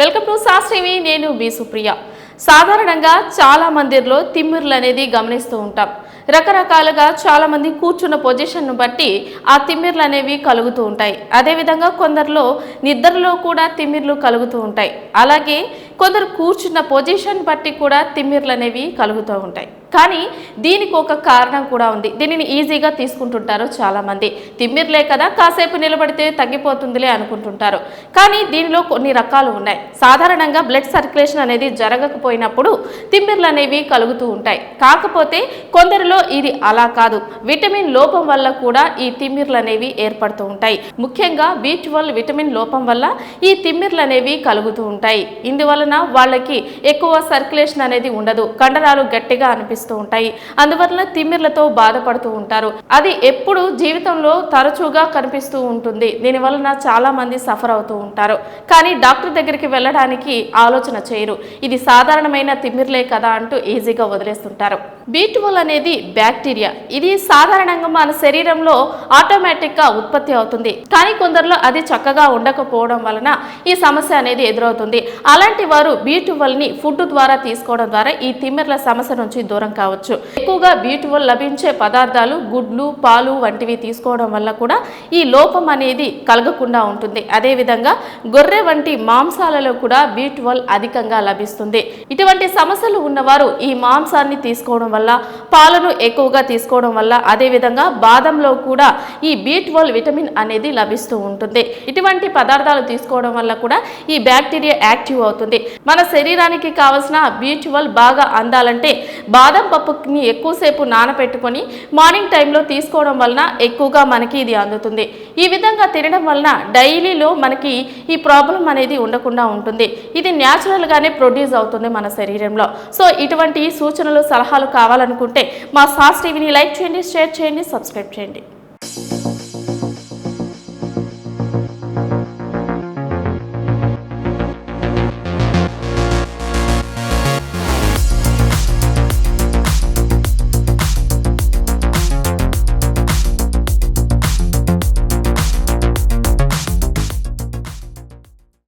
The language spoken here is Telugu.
వెల్కమ్ టు శాస్త్రివి నేను బి సుప్రియ. సాధారణంగా చాలా మందిర్లో తిమ్మిర్లు అనేది గమనిస్తూ ఉంటాం. రకరకాలుగా చాలా మంది కూర్చున్న పొజిషన్ను బట్టి ఆ తిమ్మిర్లు అనేవి కలుగుతూ ఉంటాయి. అదేవిధంగా కొందరిలో నిద్రలో కూడా తిమ్మిర్లు కలుగుతూ ఉంటాయి. అలాగే కొందరు కూర్చున్న పొజిషన్ బట్టి కూడా తిమ్మిర్లు అనేవి కలుగుతూ ఉంటాయి. కానీ దీనికి ఒక కారణం కూడా ఉంది. దీనిని ఈజీగా తీసుకుంటుంటారు చాలామంది. తిమ్మిర్లే కదా కాసేపు నిలబడితే తగ్గిపోతుందిలే అనుకుంటుంటారు. కానీ దీనిలో కొన్ని రకాలు ఉన్నాయి. సాధారణంగా బ్లడ్ సర్క్యులేషన్ అనేది జరగకపోయినప్పుడు తిమ్మిర్లు అనేవి కలుగుతూ ఉంటాయి. కాకపోతే కొందరిలో ఇది అలా కాదు. విటమిన్ లోపం వల్ల కూడా ఈ తిమ్మిర్లు అనేవి ఏర్పడుతూ ఉంటాయి. ముఖ్యంగా బి విటమిన్ లోపం వల్ల ఈ తిమ్మిర్లు అనేవి కలుగుతూ ఉంటాయి. ఇందువలన వాళ్ళకి ఎక్కువ సర్క్యులేషన్ అనేది ఉండదు. కండరాలు గట్టిగా అనిపిస్తుంది కనిపిస్తూ ఉంటాయి. అందువలన తిమ్మిర్లతో బాధపడుతూ ఉంటారు. అది ఎప్పుడు జీవితంలో తరచుగా కనిపిస్తూ ఉంటుంది. దీని వలన చాలా మంది సఫర్ అవుతూ ఉంటారు. కానీ డాక్టర్ దగ్గరికి వెళ్ళడానికి ఆలోచన చేయరు. ఇది సాధారణమైన తిమ్మిర్లే కదా అంటూ ఈజీగా వదిలేస్తుంటారు. బీటువల్ అనేది బ్యాక్టీరియా. ఇది సాధారణంగా మన శరీరంలో ఆటోమేటిక్గా ఉత్పత్తి అవుతుంది. కానీ కొందరిలో అది చక్కగా ఉండకపోవడం వలన ఈ సమస్య అనేది ఎదురవుతుంది. అలాంటి వారు బీటువల్ని ఫుడ్ ద్వారా తీసుకోవడం ద్వారా ఈ తిమ్మిర్ల సమస్య నుంచి దూరం కావచ్చు. ఎక్కువగా బీటువల్ లభించే పదార్థాలు గుడ్లు పాలు వంటివి తీసుకోవడం వల్ల కూడా ఈ లోపం అనేది కలగకుండా ఉంటుంది. అదేవిధంగా గొర్రె వంటి మాంసాలలో కూడా బీటువల్ అధికంగా లభిస్తుంది. ఇటువంటి సమస్యలు ఉన్నవారు ఈ మాంసాన్ని తీసుకోవడం వల్ల పాలను ఎక్కువగా తీసుకోవడం వల్ల అదేవిధంగా బాదంలో కూడా ఈ బీట్వల్ విటమిన్ అనేది లభిస్తూ ఉంటుంది. ఇటువంటి పదార్థాలు తీసుకోవడం వల్ల కూడా ఈ బ్యాక్టీరియా యాక్టివ్ అవుతుంది. మన శరీరానికి కావలసిన బీట్వల్ బాగా అందాలంటే బాదం పప్పుని ఎక్కువసేపు నానబెట్టుకొని మార్నింగ్ టైంలో తీసుకోవడం వలన ఎక్కువగా మనకి ఇది అందుతుంది. ఈ విధంగా తినడం వలన డైలీలో మనకి ఈ ప్రాబ్లం అనేది ఉండకుండా ఉంటుంది. ఇది న్యాచురల్గానే ప్రొడ్యూస్ అవుతుంది మన శరీరంలో. సో ఇటువంటి సూచనలు సలహాలు కావాలనుకుంటే మా సాస్ టీవీని లైక్ చేయండి షేర్ చేయండి సబ్స్క్రైబ్ చేయండి.